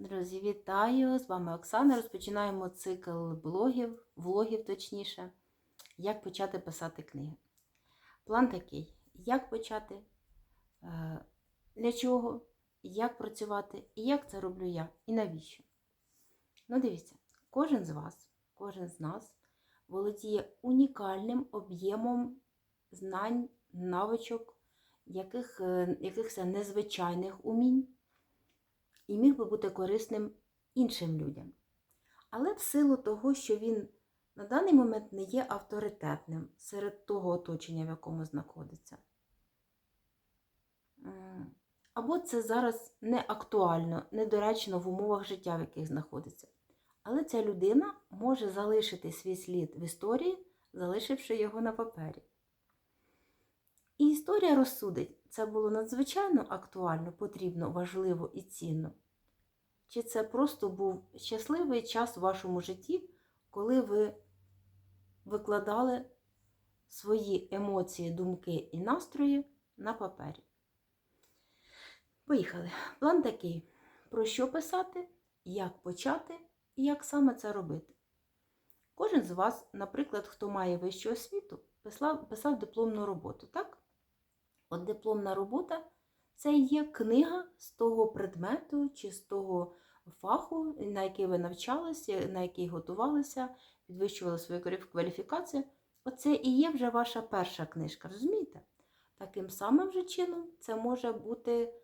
Друзі, вітаю! З вами Оксана. Розпочинаємо цикл блогів, влогів точніше, як почати писати книги. План такий: як почати, е, для чого, як працювати, і як це роблю я, і навіщо. Ну, дивіться, кожен з вас, кожен з нас володіє унікальним об'ємом знань, навичок, яких, е, якихось незвичайних умінь і міг би бути корисним іншим людям. Але в силу того, що він на даний момент не є авторитетним серед того оточення, в якому знаходиться. Або це зараз не актуально, недоречно в умовах життя, в яких знаходиться. Але ця людина може залишити свій слід в історії, залишивши його на папері. І історія розсудить, це було надзвичайно актуально, потрібно, важливо і цінно. Чи це просто був щасливий час в вашому житті, коли ви викладали свої емоції, думки і настрої на папері? Поїхали. План такий: про що писати, як почати і як саме це робити. Кожен з вас, наприклад, хто має вищу освіту, писав, писав дипломну роботу, так? От дипломна робота це є книга з того предмету чи з того фаху, на який ви навчалися, на який готувалися, підвищували свою кваліфікацію. Оце і є вже ваша перша книжка, розумієте? Таким самим же чином це може бути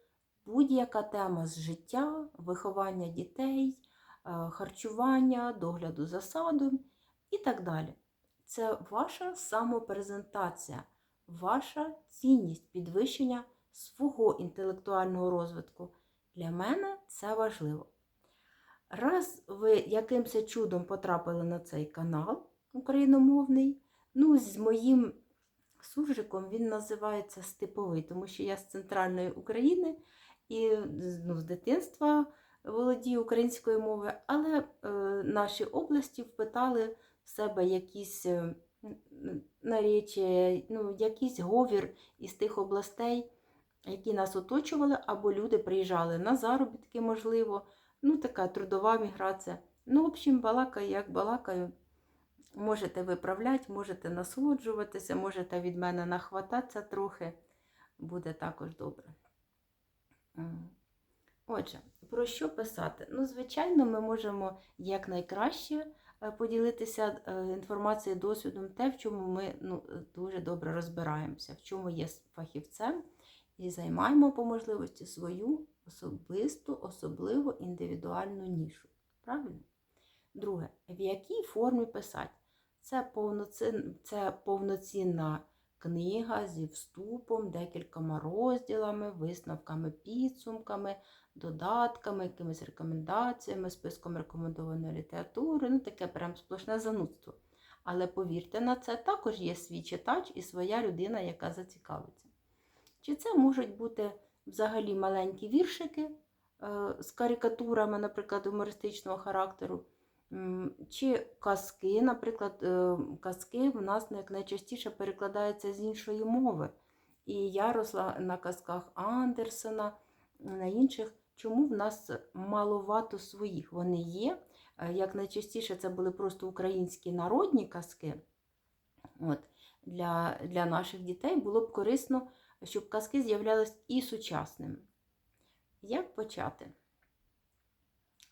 будь-яка тема з життя, виховання дітей, е, харчування, догляду за садом і так далі. Це ваша самопрезентація, ваша цінність підвищення свого інтелектуального розвитку. Для мене це важливо. Раз ви якимось чудом потрапили на цей канал україномовний, ну, з моїм суржиком він називається Степовий, тому що я з центральної України і ну, з дитинства володію українською мовою, але е, наші області впитали в себе якісь е, наречі, ну, якийсь говір із тих областей, які нас оточували, або люди приїжджали на заробітки, можливо. Ну, така трудова міграція. Ну, в общем, балакаю, як балакаю. Можете виправляти, можете насолоджуватися, можете від мене нахвататися трохи. Буде також добре. Отже, про що писати? Ну, звичайно, ми можемо якнайкраще поділитися е, інформацією, досвідом, те, в чому ми ну, дуже добре розбираємося, в чому є фахівцем, і займаємо по можливості свою особисту, особливу індивідуальну нішу. Правильно? Друге, в якій формі писати? Це, повноцін... Це повноцінна книга зі вступом, декількома розділами, висновками, підсумками, додатками, якимись рекомендаціями, списком рекомендованої літератури. Ну, таке прям сплошне занудство. Але повірте на це, також є свій читач і своя людина, яка зацікавиться. Чи це можуть бути взагалі маленькі віршики е, з карикатурами, наприклад, гумористичного характеру, чи казки, наприклад, е, казки в нас як найчастіше перекладаються з іншої мови. І я росла на казках Андерсена, на інших. Чому в нас маловато своїх? Вони є. Е, як найчастіше це були просто українські народні казки. От, Для для наших дітей було б корисно щоб казки з'являлись і сучасними. Як почати?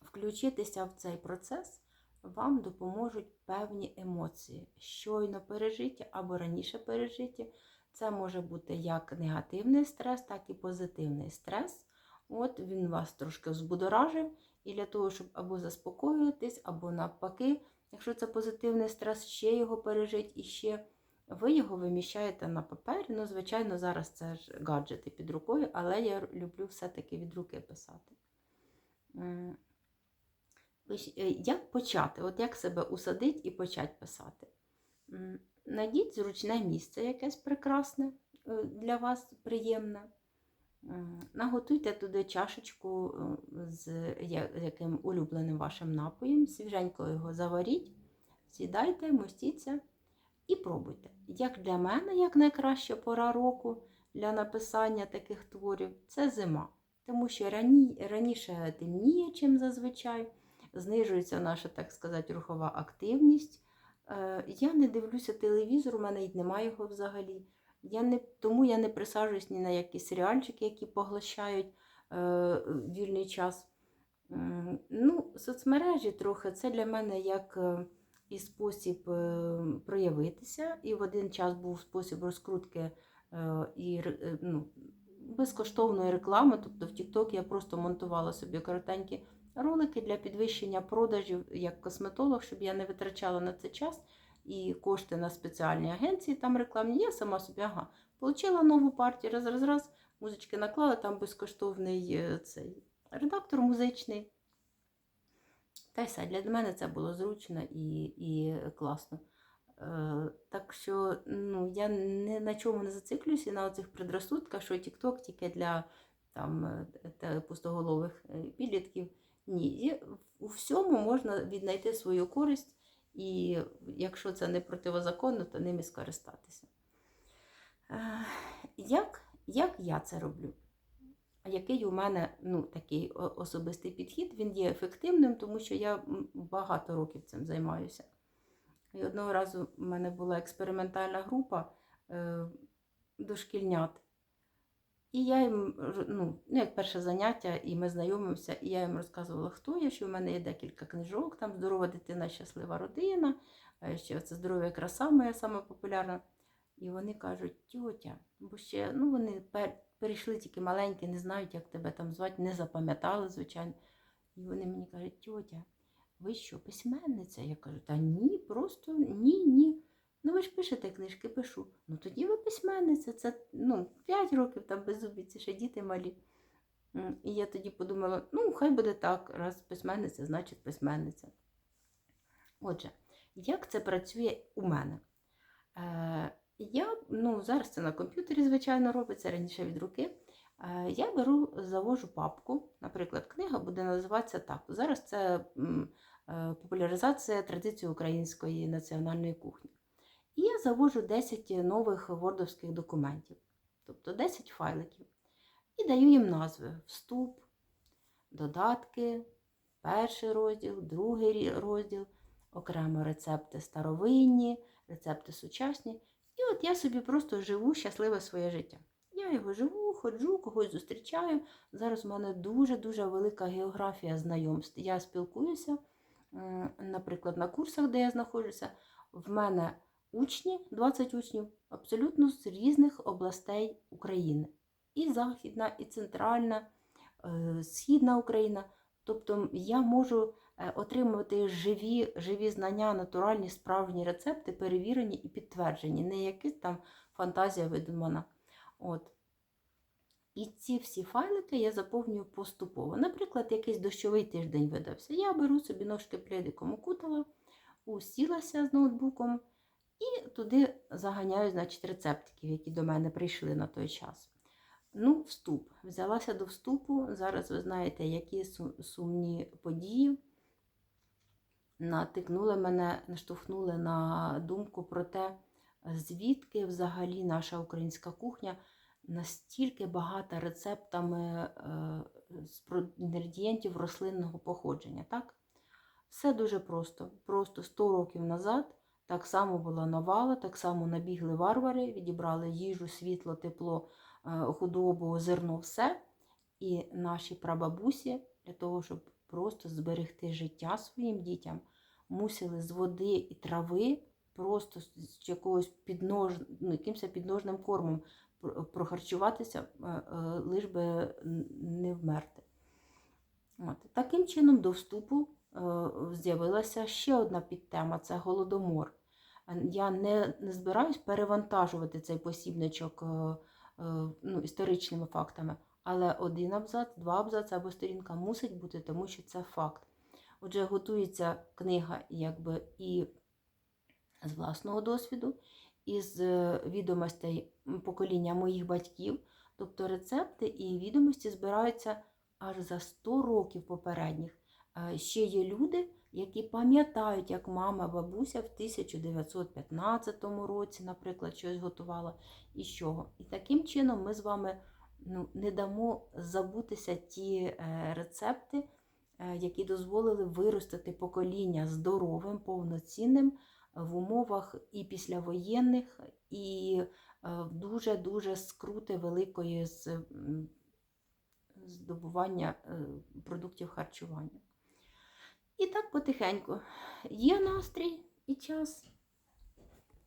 Включитися в цей процес вам допоможуть певні емоції, щойно пережиті або раніше пережиті. Це може бути як негативний стрес, так і позитивний стрес. От Він вас трошки взбудоражив, і для того, щоб або заспокоюватись, або навпаки, якщо це позитивний стрес, ще його пережити і ще ви його виміщаєте на папері. Ну, звичайно, зараз це ж гаджети під рукою, але я люблю все-таки від руки писати. Е, як почати? От як себе усадити і почати писати? Найдіть зручне місце, якесь прекрасне, е, для вас приємне. Наготуйте туди чашечку е, з яким улюбленим вашим напоєм, свіженько його заваріть, сідайте, мостіться. І пробуйте. Як для мене, як найкраща пора року для написання таких творів це зима. тому що рані, раніше темніє, чим зазвичай, знижується наша, так сказати, рухова активність. Е, Я не дивлюся телевізор, у мене й немає його взагалі. Я не, тому я не присаджуюсь ні на які серіальчики, які поглощають е, вільний час. Ну, соцмережі трохи це для мене як е, і спосіб е, проявитися. І в один час був спосіб розкрутки е, і е, ну, безкоштовної реклами. Тобто в TikTok я просто монтувала собі коротенькі ролики для підвищення продажів як косметолог, щоб я не витрачала на це час і кошти на спеціальні агенції там рекламні. Я сама собі ага, отримала нову партію, раз, раз, раз, музички наклала, там безкоштовний е, цей редактор музичний. Та й все, для мене це було зручно і, і класно. Е, так що ну, я ні на чому не зациклююся на оцих предрозсудках, що TikTok тільки для там, е, пустоголових підлітків. Ні, у всьому можна віднайти свою користь, і якщо це не противозаконно, то ними скористатися. Е, Як, як я це роблю? Який у мене ну, такий особистий підхід, він є ефективним, тому що я багато років цим займаюся. І одного разу в мене була експериментальна група е, дошкільнят. І я їм, ну, ну, як перше заняття, і ми знайомимося, і я їм розказувала, хто я, що в мене є декілька книжок, там здорова дитина, щаслива родина, е, що це здоров'я краса моя сама популярна. І вони кажуть, тьотя, бо ще ну, вони пер, перейшли тільки маленькі, не знають, як тебе там звати, не запам'ятали, звичайно. І вони мені кажуть, тьотя, ви що, письменниця? Я кажу, та ні, просто ні, ні. Ну ви ж пишете книжки, пишу. Ну тоді ви письменниця, це ну, 5 років там без зубів, це ще діти малі. І я тоді подумала, ну, хай буде так, раз письменниця, значить письменниця. Отже, як це працює у мене? Е, я, ну, зараз це на комп'ютері, звичайно, робиться раніше від руки. Е, я беру, завожу папку, наприклад, книга буде називатися так. Зараз це е, популяризація традиції української національної кухні. І я завожу 10 нових вордовських документів, тобто 10 файликів. І даю їм назви: вступ, додатки, перший розділ, другий розділ, окремо рецепти старовинні, рецепти сучасні. І от я собі просто живу щасливе своє життя. Я його живу, ходжу, когось зустрічаю. Зараз у мене дуже-дуже велика географія знайомств. Я спілкуюся, наприклад, на курсах, де я знаходжуся. В мене учні, 20 учнів, абсолютно з різних областей України. І Західна, і Центральна, е, Східна Україна. Тобто я можу е, отримувати живі, живі знання, натуральні, справжні рецепти, перевірені і підтверджені, не якась там фантазія видумана. От. І ці всі файлики я заповнюю поступово. Наприклад, якийсь дощовий тиждень видався. Я беру собі ножки пледиком укутала, усілася з ноутбуком і туди заганяю значить, рецептиків, які до мене прийшли на той час. Ну, вступ. Взялася до вступу. Зараз ви знаєте, які сумні події натикнули мене, наштовхнули на думку про те, звідки взагалі наша українська кухня настільки багата рецептами е, з інгредієнтів рослинного походження. Так? Все дуже просто. Просто 100 років назад так само була навала, так само набігли варвари, відібрали їжу, світло, тепло, е, худобу, зерно, все. І наші прабабусі для того, щоб просто зберегти життя своїм дітям, мусили з води і трави просто з- якогось піднож... ну, якимось підножним кормом прохарчуватися, е, е, лиш би не вмерти. От. Таким чином, до вступу з'явилася ще одна підтема це голодомор. Е, Я не, не збираюсь перевантажувати цей посібничок е, е, ну, історичними фактами, але один абзац, два абзаци або сторінка мусить бути, тому що це факт. Отже, готується книга якби і з власного досвіду, із е, відомостей покоління моїх батьків, тобто рецепти і відомості збираються аж за 100 років попередніх. Е, Ще є люди, які пам'ятають, як мама, бабуся в 1915 році, наприклад, щось готувала і чого. І таким чином ми з вами ну, не дамо забутися ті е, рецепти, е, які дозволили виростити покоління здоровим, повноцінним в умовах і післявоєнних, і дуже-дуже скрути великої з, здобування продуктів харчування. І так потихеньку. Є настрій і час,